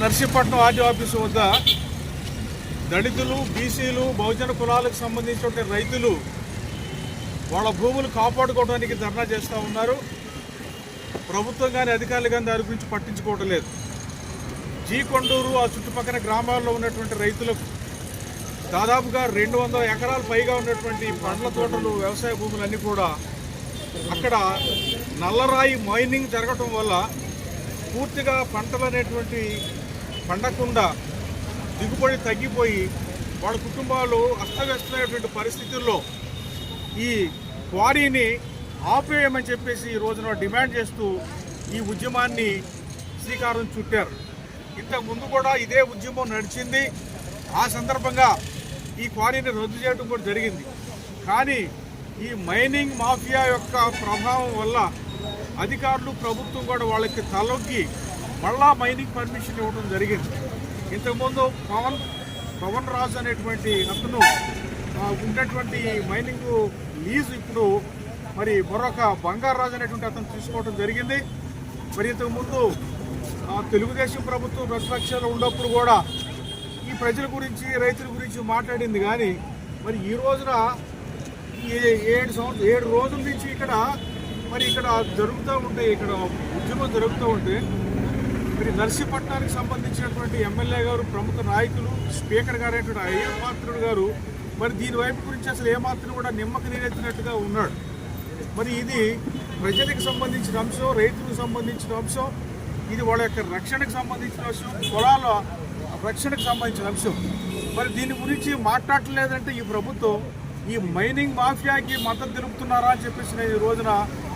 Narsipatnam RD office వద్ద దళితులు బీసీలు బహుజన కులాలకు సంబంధించిన రైతులు వాళ్ళ భూములు కాపాడుకోవడానికి ధర్నా చేస్తూ ఉన్నారు. ప్రభుత్వం కానీ అధికారులు కానీ దాని గురించి పట్టించుకోవటం లేదు. జీ కొండూరు ఆ చుట్టుపక్కల గ్రామాల్లో ఉన్నటువంటి రైతులకు దాదాపుగా రెండు వందల ఎకరాలు పైగా ఉన్నటువంటి పండ్ల తోటలు వ్యవసాయ భూములన్నీ కూడా అక్కడ నల్లరాయి మైనింగ్ జరగటం వల్ల పూర్తిగా పంటలు అనేటువంటి పండకుండా దిగుబడి తగ్గిపోయి వాళ్ళ కుటుంబాలు అస్తవ్యస్తమైనటువంటి పరిస్థితుల్లో ఈ క్వారీని ఆపేయమని చెప్పేసి ఈ రోజున డిమాండ్ చేస్తూ ఈ ఉద్యమాన్ని శ్రీకారం చుట్టారు. ఇంతకు ముందు కూడా ఇదే ఉద్యమం నడిచింది. ఆ సందర్భంగా ఈ క్వారీని రద్దు చేయడం కూడా జరిగింది. కానీ ఈ మైనింగ్ మాఫియా యొక్క ప్రభావం వల్ల అధికారులు ప్రభుత్వం కూడా వాళ్ళకి తలొగ్గి మళ్ళా మైనింగ్ పర్మిషన్ ఇవ్వడం జరిగింది. ఇంతకుముందు పవన్ పవన్ రాజు అనేటువంటి అతను ఆ, ఉన్నటువంటి మైనింగ్ లీజు ఇప్పుడు మరి మరొక బంగారాజు అనేటువంటి అతను తీసుకోవడం జరిగింది. మరి ఇంతకుముందు తెలుగుదేశం ప్రభుత్వం ప్రతిపక్షాలు ఉన్నప్పుడు కూడా ఈ ప్రజల గురించి రైతుల గురించి మాట్లాడింది కానీ మరి ఈ రోజున ఏడు సంవత్సరం ఏడు రోజుల నుంచి ఇక్కడ మరి ఇక్కడ జరుగుతూ ఉంటాయి ఇక్కడ ఉద్యమం జరుగుతూ ఉంటే మరి నర్సీపట్నానికి సంబంధించినటువంటి ఎమ్మెల్యే గారు ప్రముఖ నాయకులు స్పీకర్ గారైనటువంటి అయ్య పాత్రుడు గారు మరి దీని వైపు గురించి అసలు ఏమాత్రం కూడా నిమ్మక నీరెత్తినట్టుగా ఉన్నాడు. మరి ఇది ప్రజలకు సంబంధించిన అంశం రైతులకు సంబంధించిన అంశం ఇది వాళ్ళ యొక్క రక్షణకు సంబంధించిన అంశం పొలాల రక్షణకు సంబంధించిన అంశం. మరి దీని గురించి మాట్లాడలేదంటే ఈ ప్రభుత్వం ఈ మైనింగ్ మాఫియాకి మద్దతు తెలుపుతున్నారా అని చెప్పేసి నేను ఈ రోజున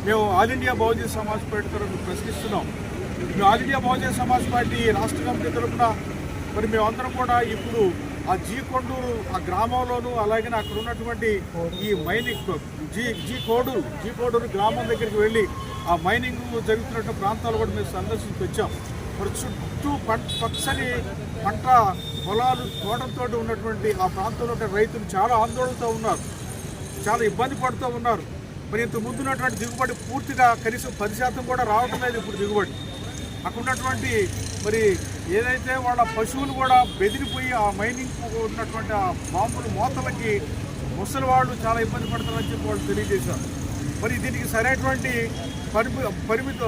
మేము All India Bahujan Samaj Party తరఫున ప్రశ్నిస్తున్నాం. మేము All India Bahujan Samaj Party రాష్ట్ర కమిటీ తరఫున మరి మేమందరం కూడా ఇప్పుడు ఆ జీ కొండూరు ఆ గ్రామంలోను అలాగే అక్కడ ఉన్నటువంటి ఈ mining G G Kodur G Kodur గ్రామం దగ్గరికి వెళ్ళి ఆ మైనింగ్ జరుగుతున్న ప్రాంతాలు కూడా మేము సందర్శించి వచ్చాం. మరి చుట్టూ పంట పచ్చని పంట పొలాలు తోటలతో ఉన్నటువంటి ఆ ప్రాంతంలో రైతులు చాలా ఆందోళనతో ఉన్నారు. చాలా ఇబ్బంది పడుతూ ఉన్నారు. మరి ఇంత ముందు ఉన్నటువంటి దిగుబడి పూర్తిగా కనీసం పది శాతం కూడా రావటం లేదు ఇప్పుడు దిగుబడి. అక్కడ ఉన్నటువంటి మరి ఏదైతే వాళ్ళ పశువులు కూడా బెదిరిపోయి ఆ మైనింగ్ ఉన్నటువంటి ఆ మామూలు మోతలకి ముసలి వాళ్ళు చాలా ఇబ్బంది పడతారని చెప్పి వాళ్ళు తెలియజేశారు. మరి దీనికి సరైనటువంటి పరిమి పరిమిత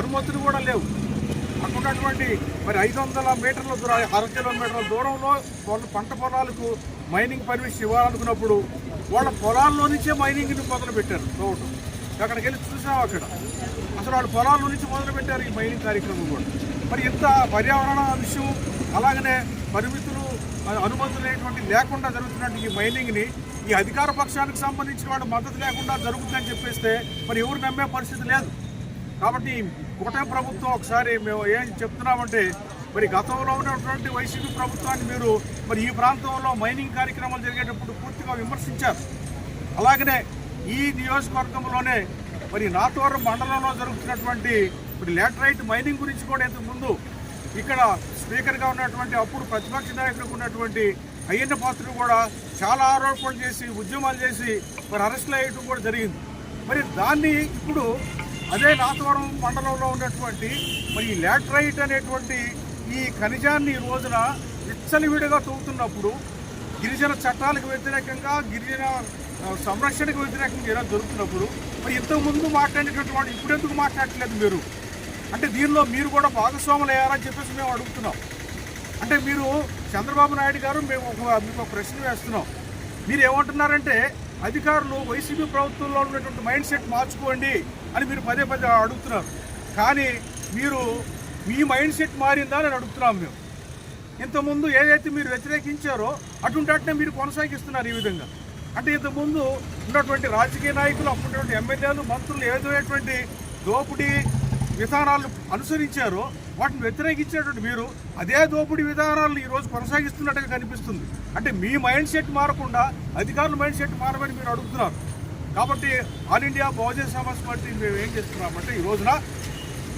అనుమతులు కూడా లేవు. అక్కడ ఉన్నటువంటి మరి ఐదు వందల మీటర్ల దూరం అర కిలోమీటర్ల దూరంలో వాళ్ళ పంట పొలాలకు మైనింగ్ పర్మిషన్ ఇవ్వాలనుకున్నప్పుడు వాళ్ళ పొలాల్లో నుంచే మైనింగ్ని మొదలుపెట్టారు రోడ్డు అక్కడికి వెళ్ళి చూసాం అక్కడ? అసలు వాళ్ళ పొలాల నుంచి మొదలు పెట్టారు ఈ మైనింగ్ కార్యక్రమం కూడా. మరి ఇంత పర్యావరణ విషయం అలాగనే పరిమితులు అనుమతులైనటువంటి అనుమతులు లేకుండా జరుగుతున్నటువంటి ఈ మైనింగ్ని ఈ అధికార పక్షానికి సంబంధించిన వాడు మద్దతు లేకుండా జరుగుతుందని చెప్పేస్తే మరి ఎవరు నమ్మే పరిస్థితి లేదు. కాబట్టి కూటమి ప్రభుత్వం ఒకసారి మేము ఏం చెప్తున్నామంటే మరి గతంలో ఉన్నటువంటి వైసీపీ ప్రభుత్వాన్ని మీరు మరి ఈ ప్రాంతంలో మైనింగ్ కార్యక్రమాలు జరిగేటప్పుడు పూర్తిగా విమర్శించారు. అలాగనే ఈ నియోజకవర్గంలోనే మరి నాతోరం మండలంలో జరుగుతున్నటువంటి మరి లాటరైట్ మైనింగ్ గురించి కూడా ఇంతకు ముందు ఇక్కడ స్పీకర్గా ఉన్నటువంటి అప్పుడు ప్రతిపక్ష నాయకుడికి ఉన్నటువంటి అయ్యన్న పాత్రుడు కూడా చాలా ఆరోపణలు చేసి ఉద్యమాలు చేసి మరి అరెస్టులు అయ్యటం కూడా జరిగింది. మరి దాన్ని ఇప్పుడు అదే నాతవరం మండలంలో ఉన్నటువంటి మరి ఈ లాటరైట్ అనేటువంటి ఈ ఖనిజాన్ని ఈ రోజున విచ్చలవిడిగా తవ్వుతున్నప్పుడు గిరిజన చట్టాలకు వ్యతిరేకంగా గిరిజన సంరక్షణకు వ్యతిరేకంగా ఇలా జరుగుతున్నప్పుడు మరి ఇంతకుముందు మాట్లాడినటువంటి మాట్లాడేటటువంటి ఇప్పుడు ఎందుకు మాట్లాడట్లేదు మీరు? అంటే దీనిలో మీరు కూడా భాగస్వాములు అయ్యారని చెప్పేసి మేము అడుగుతున్నాం. అంటే మీరు చంద్రబాబు నాయుడు గారు మేము ఒక మీకు ఒక ప్రశ్న వేస్తున్నాం. మీరు ఏమంటున్నారంటే అధికారులు వైసీపీ ప్రభుత్వంలో ఉన్నటువంటి మైండ్ సెట్ మార్చుకోండి అని మీరు పదే పదే అడుగుతున్నారు. కానీ మీరు మీ మైండ్ సెట్ మారిందా అని అడుగుతున్నాం మేము. ఇంతకుముందు ఏదైతే మీరు వ్యతిరేకించారో అటువంటి వాటినే మీరు కొనసాగిస్తున్నారు ఈ విధంగా. అంటే ఇంతకుముందు ఉన్నటువంటి రాజకీయ నాయకులు అప్పుడున్నటువంటి ఎమ్మెల్యేలు మంత్రులు ఏదైనటువంటి దోపిడీ విధానాలను అనుసరించారో వాటిని వ్యతిరేకించేటువంటి మీరు అదే దోపిడీ విధానాలను ఈరోజు కొనసాగిస్తున్నట్టుగా కనిపిస్తుంది. అంటే మీ మైండ్ సెట్ మారకుండా అధికారుల మైండ్ సెట్ మారమని మీరు అడుగుతున్నారు. కాబట్టి All India Bahujan Samaj Party మేము ఏం చేస్తున్నామంటే ఈ రోజున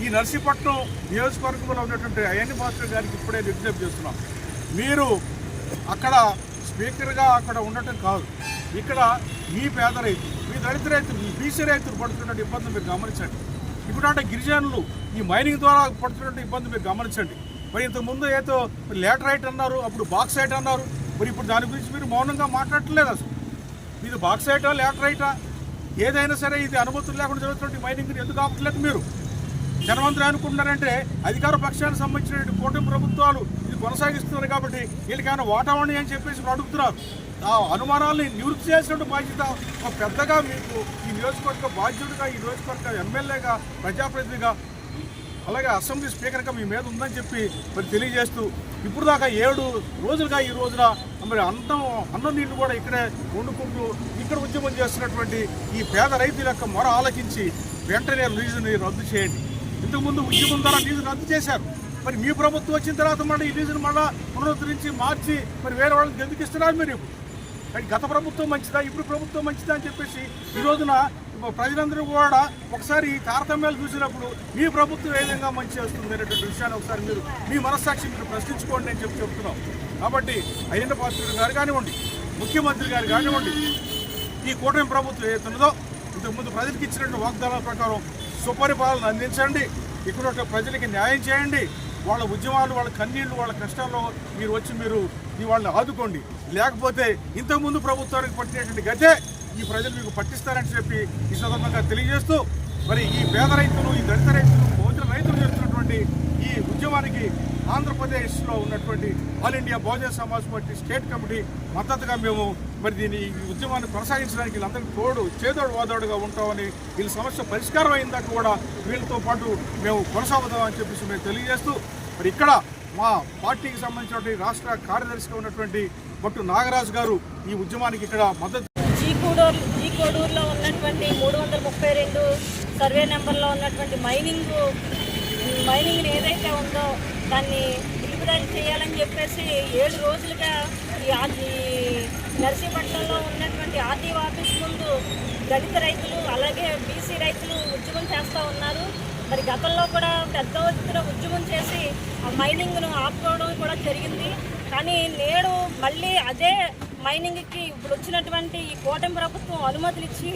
ఈ నర్సీపట్నం నియోజకవర్గంలో ఉన్నటువంటి అయ్యన్ని మాస్టర్ గారికి ఇప్పుడే విజ్ఞప్తి చేస్తున్నాం. మీరు అక్కడ స్పీకర్గా అక్కడ ఉండటం కాదు. ఇక్కడ మీ పేద రైతులు మీ దళిత రైతులు మీ బీసీ రైతులు పడుతున్న ఇబ్బందులు మీరు గమనించండి. ఇప్పుడు అంటే గిరిజనులు ఈ మైనింగ్ ద్వారా పడుతున్నటువంటి ఇబ్బంది మీరు గమనించండి. మరి ఇంతకుముందు ఏదో లేటరైట్ అన్నారు అప్పుడు బాక్సైట్ అన్నారు మరి ఇప్పుడు దాని గురించి మీరు మౌనంగా మాట్లాడట్లేదు అసలు. ఇది బాక్సైటా లేటరైటా ఏదైనా సరే ఇది అనుమతులు లేకుండా జరుగుతున్న మైనింగ్ ఎందుకు ఆపట్లేదు మీరు? జనమంత్రి అనుకుంటున్నారంటే అధికార పక్షానికి సంబంధించినటువంటి కూటమి ప్రభుత్వాలు ఇది కొనసాగిస్తున్నారు కాబట్టి వీళ్ళకైనా వాటావరణి అని చెప్పేసి అడుగుతున్నారు. ఆ అనుమానాల్ని నివృత్తి చేసినట్టు బాధ్యత ఒక పెద్దగా మీకు ఈ నియోజకవర్గ బాధ్యుడిగా ఈ నియోజకవర్గ ఎమ్మెల్యేగా ప్రజాప్రతినిధిగా అలాగే అసెంబ్లీ స్పీకర్గా మీ మీద ఉందని చెప్పి మరి తెలియజేస్తూ ఇప్పుడు దాకా ఏడు రోజులుగా ఈ రోజున మరి అన్నం అన్నం నీళ్ళు కూడా ఇక్కడే వండుకుంటూ ఇక్కడ ఉద్యమం చేస్తున్నటువంటి ఈ పేద రైతుల యొక్క మొర ఆలకించి వెంటనే లీజుని రద్దు చేయండి. ఇంతకుముందు ఉద్యమం ద్వారా లీజు రద్దు చేశారు. మరి మీ ప్రభుత్వం వచ్చిన తర్వాత మళ్ళీ ఈ లీజును మళ్ళీ పునరుద్ధరించి మార్చి మరి వేరే వాళ్ళకి ఎందుకు ఇస్తున్నారు మీరు? ఇప్పుడు గత ప్రభుత్వం మంచిదా? ఇప్పుడు ప్రభుత్వం మంచిదా అని చెప్పేసి ఈ రోజున ప్రజలందరూ కూడా ఒకసారి ఈ తారతమ్యాలు చూసినప్పుడు మీ ప్రభుత్వం ఏ విధంగా మంచి చేస్తుంది అనేటువంటి విషయాన్ని ఒకసారి మీరు మీ మనస్సాక్షి మీరు ప్రశ్నించుకోండి అని చెప్పి చెప్తున్నాం. కాబట్టి అయ్యన్న పాత్రుడు గారు కానివ్వండి ముఖ్యమంత్రి గారు కానివ్వండి ఈ కూటమి ప్రభుత్వం ఏదైతున్నదో ఇంతకుముందు ప్రజలకు ఇచ్చినటువంటి వాగ్దానాల ప్రకారం సుపరిపాలన అందించండి. ఇక్కడ ప్రజలకి న్యాయం చేయండి. వాళ్ళ ఉద్యమాలు వాళ్ళ కన్నీళ్ళు వాళ్ళ కష్టాల్లో మీరు వచ్చి మీరు వాళ్ళని ఆదుకోండి. లేకపోతే ఇంతకుముందు ప్రభుత్వానికి పట్టినటువంటి గతే ఈ ప్రజలు మీకు పట్టిస్తారని చెప్పి ఈ సందర్భంగా తెలియజేస్తూ మరి ఈ పేద రైతులు ఈ దళిత రైతులు భోజన రైతులు చేస్తున్నటువంటి ఈ ఉద్యమానికి ఆంధ్రప్రదేశ్లో ఉన్నటువంటి All India Bahujan Samaj Party state committee మద్దతుగా మేము మరి దీన్ని ఈ ఉద్యమాన్ని కొనసాగించడానికి వీళ్ళందరికీ తోడు చేదోడు వాదోడుగా ఉంటామని వీళ్ళ సమస్య పరిష్కారం అయిందాక కూడా వీళ్ళతో పాటు మేము కొనసాగుతామని చెప్పేసి మేము తెలియజేస్తూ మరి ఇక్కడ మా పార్టీకి సంబంధించినటువంటి రాష్ట్ర కార్యదర్శిగా ఉన్నటువంటి భట్టు నాగరాజు గారు ఈ ఉద్యమానికి ఇక్కడ మద్దతు జీకోడూరు జీకోడూరులో ఉన్నటువంటి మూడు వందల ముప్పై రెండు సర్వే నెంబర్లో ఉన్నటువంటి మైనింగ్ మైనింగ్ ఏదైతే ఉందో దాన్ని నిలుపుదల చేయాలని చెప్పేసి ఏడు రోజులుగా ఈ నర్సీపట్నంలో ఉన్నటువంటి ఆర్టీఓ ఆఫీస్ ముందు దళిత రైతులు అలాగే బీసీ రైతులు ఉద్యమం చేస్తూ ఉన్నారు. మరి గతంలో కూడా పెద్ద ఎత్తున ఉద్యమం చేసి ఆ మైనింగ్ను ఆపుకోవడం కూడా జరిగింది. కానీ నేడు మళ్ళీ అదే మైనింగ్కి ఇప్పుడు వచ్చినటువంటి ఈ కూటమి ప్రభుత్వం అనుమతులు ఇచ్చి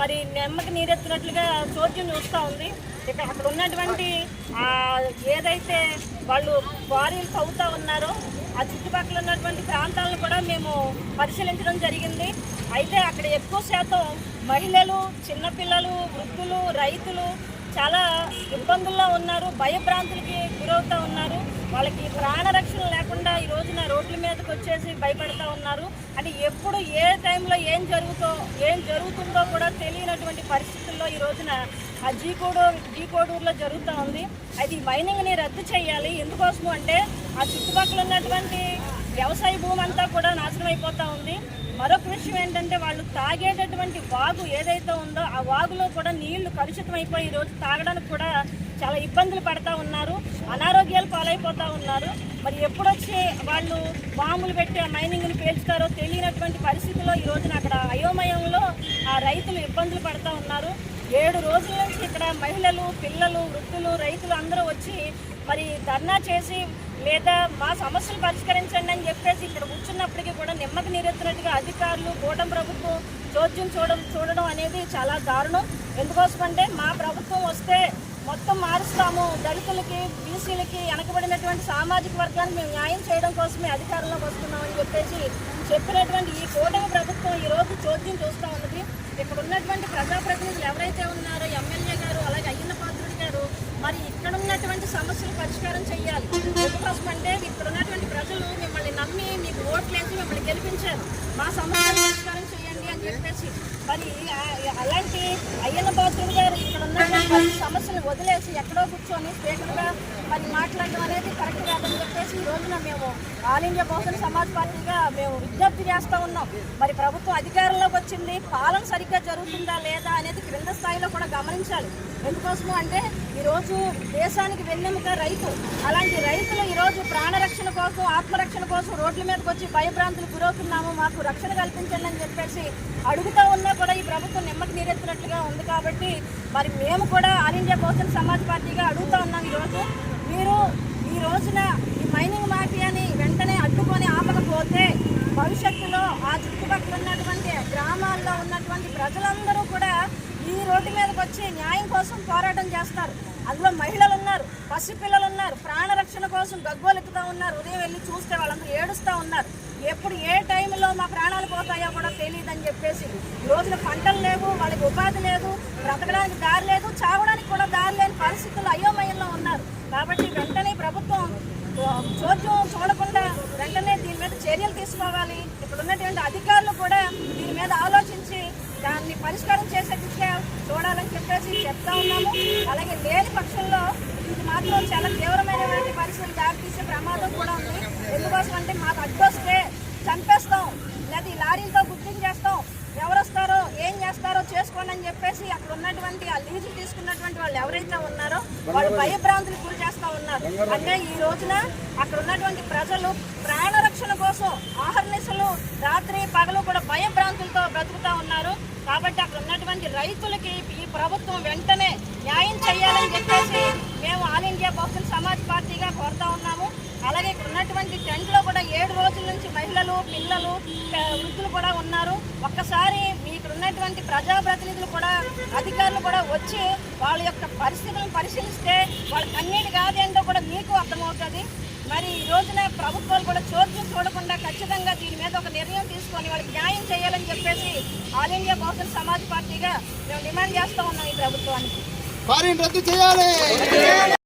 మరి నెమ్మకి నీరెత్తినట్లుగా చోద్యం చూస్తూ ఉంది. ఇక అక్కడ ఉన్నటువంటి ఏదైతే వాళ్ళు క్వారీలు తవ్వుతూ ఉన్నారో. ఆ చుట్టుపక్కల ఉన్నటువంటి ప్రాంతాలను కూడా మేము పరిశీలించడం జరిగింది. అయితే అక్కడ ఎక్కువ శాతం మహిళలు చిన్నపిల్లలు వృద్ధులు రైతులు చాలా ఇబ్బందుల్లో ఉన్నారు. భయభ్రాంతులకి గురవుతూ ఉన్నారు. వాళ్ళకి ప్రాణరక్షణ లేకుండా ఈ రోజున రోడ్ల మీదకి వచ్చేసి భయపడతా ఉన్నారు. అంటే ఎప్పుడు ఏ టైంలో ఏం జరుగుతో ఏం జరుగుతుందో కూడా తెలియనటువంటి పరిస్థితుల్లో ఈ రోజున ఆ జీకోడు జీకోడూరులో జరుగుతూ ఉంది. అది మైనింగ్ని రద్దు చేయాలి. ఎందుకోసము అంటే ఆ చుట్టుపక్కల ఉన్నటువంటి వ్యవసాయ భూమి అంతా కూడా నాశనం అయిపోతూ ఉంది. మరొక విషయం ఏంటంటే వాళ్ళు తాగేటటువంటి వాగు ఏదైతే ఉందో ఆ వాగులో కూడా నీళ్ళు కలుషితం అయిపోయి ఈరోజు రోజు తాగడానికి కూడా చాలా ఇబ్బందులు పడతా ఉన్నారు. అనారోగ్యాలు పాలైపోతూ ఉన్నారు. మరి ఎప్పుడొచ్చి వాళ్ళు బాంబులు పెట్టి ఆ మైనింగ్ని పేల్చుతారో తెలియనటువంటి పరిస్థితుల్లో ఈ రోజున అక్కడ అయోమయంలో ఆ రైతులు ఇబ్బందులు పడతా ఉన్నారు. ఏడు రోజుల నుంచి ఇక్కడ మహిళలు పిల్లలు వృద్ధులు రైతులు అందరూ వచ్చి మరి ధర్నా చేసి లేదా మా సమస్యలు పరిష్కరించండి అని చెప్పేసి ఇక్కడ కూర్చున్నప్పటికీ కూడా నిమ్మకి నీరెత్తినట్టుగా అధికారులు కూటమి ప్రభుత్వం చోద్యం చూడడం చూడడం అనేది చాలా దారుణం. ఎందుకోసమంటే మా ప్రభుత్వం వస్తే మొత్తం మారుస్తాము. దళితులకి బీసీలకి వెనకబడినటువంటి సామాజిక వర్గానికి మేము న్యాయం చేయడం కోసమే అధికారంలోకి వస్తున్నామని చెప్పేసి చెప్పినటువంటి ఈ కూటమి ప్రభుత్వం ఈ రోజు చోద్యం చూస్తూ ఉన్నది. ఇక్కడ ఉన్నటువంటి ప్రజాప్రతినిధులు ఎవరైతే ఉన్నారో ఎమ్మెల్యే గారు అలాగే అయ్యన్న పాత్రుడు గారు మరి ఇక్కడ ఉన్నటువంటి సమస్యలు పరిష్కారం చేయాలి ఎందుకోసం అంటే ఇక్కడ ఉన్నటువంటి ప్రజలు మిమ్మల్ని నమ్మి మీకు ఓట్లేసి మిమ్మల్ని గెలిపించారు. మా సమస్యలు అని చెప్పేసి మరి అలాంటి అయ్యన్న పాత్రుడు గారు ఇక్కడ ఉన్నటువంటి సమస్యలు వదిలేసి ఎక్కడో కూర్చొని స్పీకర్గా మరి మాట్లాడడం అనేది కరెక్ట్ కాదని చెప్పేసి ఈ రోజున మేము ఆల్ ఇండియా బహుజన సమాజ్ పార్టీగా మేము విజ్ఞప్తి చేస్తూ ఉన్నాం. మరి ప్రభుత్వం అధికారంలోకి వచ్చింది. పాలన సరిగ్గా జరుగుతుందా లేదా అనేది క్రింద స్థాయిలో కూడా గమనించాలి. ఎందుకోసము అంటే ఈరోజు దేశానికి వెన్నెముక రైతు. అలాంటి రైతులు ఈరోజు ప్రాణరక్షణ కోసం ఆత్మరక్షణ కోసం రోడ్ల మీదకి వచ్చి భయభ్రాంతులు గురవుతున్నాము. మాకు రక్షణ కల్పించండి అని చెప్పేసి అడుగుతా ఉన్నా కూడా ఈ ప్రభుత్వం నిమ్మకి నీరెత్తినట్లుగా ఉంది కాబట్టి మరి మేము కూడా ఆల్ ఇండియా బహుజన సమాజ్ పార్టీగా అడుగుతా ఉన్నాం ఈరోజు. మీరు ఈ రోజున ఈ మైనింగ్ మాఫియాని వెంటనే అడ్డుకొని ఆపకపోతే భవిష్యత్తులో ఆ చుట్టుపక్కల ఉన్నటువంటి గ్రామాల్లో ఉన్నటువంటి ప్రజలందరూ కూడా ఈ రోడ్డు మీదకి వచ్చి న్యాయం కోసం పోరాటం చేస్తారు. అందులో మహిళలు ఉన్నారు పసిపిల్లలు ఉన్నారు ప్రాణరక్షణ కోసం గగ్గోలెత్తుతా ఉన్నారు ఉదయం వెళ్ళి చూస్తే వాళ్ళందరూ ఏడుస్తూ ఉన్నారు. ఎప్పుడు ఏ టైంలో మా ప్రాణాలు పోతాయో కూడా తెలియదని చెప్పేసి ఈ రోజున పంటలు లేవు వాళ్ళకి ఉపాధి లేదు బ్రతకడానికి దారి లేదు చావడానికి కూడా దారి లేని పరిస్థితులు అయోమయంలో ఉన్నారు. కాబట్టి వెంటనే ప్రభుత్వం చోద్యం చూడకుండా వెంటనే దీని మీద చర్యలు తీసుకోవాలి. ఇక్కడ ఉన్నటువంటి అధికారులు కూడా దీని మీద ఆలోచించి దాన్ని పరిష్కారం చేసే దిశగా చూడాలని చెప్పేసి చెప్తా ఉన్నాము. అలాగే లేని పక్షంలో ఇది మాత్రం చాలా తీవ్రమైనటువంటి పరిస్థితులు దారితీసే ప్రమాదం కూడా ఉంది. ఎందుకోసం అంటే మాకు అడ్డొస్తే చంపేస్తాం. లేదా ఈ లారీలతో గుర్తించేస్తాం ఎవరు వస్తారో ఏం చేస్తారో చేసుకోండి అని చెప్పేసి అక్కడ ఉన్నటువంటి ఆ లీజు తీసుకున్నటువంటి వాళ్ళు ఎవరైతే ఉన్నారో వాళ్ళు భయభ్రాంతులకు గురి చేస్తా ఉన్నారు. అంటే ఈ రోజున అక్కడ ఉన్నటువంటి ప్రజలు ప్రాణరక్షణ కోసం ఆహర్నిశలు రాత్రి పగలు బ్రతుకుతా ఉన్నారు. కాబట్టి అక్కడ ఉన్నటువంటి రైతులకి ఈ ప్రభుత్వం వెంటనే న్యాయం చేయాలని చెప్పేసి మేము ఆల్ ఇండియా బహుజన్ సమాజ్ పార్టీగా కోరుతా ఉన్నాము. అలాగే ఇక్కడ ఉన్నటువంటి టెంట్లో కూడా ఏడు రోజుల నుంచి మహిళలు పిల్లలు వృద్ధులు కూడా ఉన్నారు. ఒక్కసారి మీ ఇక్కడ ఉన్నటువంటి ప్రజాప్రతినిధులు కూడా అధికారులు కూడా వచ్చి వాళ్ళ యొక్క పరిస్థితులను పరిశీలిస్తే వాళ్ళ కన్నీటి కాదేంటో కూడా మీకు అర్థమవుతుంది. మరి ఈ రోజున ప్రభుత్వాలు కూడా చోటు తీసుకొని వాళ్ళకి న్యాయం చేయాలని చెప్పేసి ఆల్ ఇండియా బహుజన సమాజ్ పార్టీగా మేము డిమాండ్ చేస్తూ ఉన్నాం ఈ ప్రభుత్వానికి. రద్దు చేయాలి.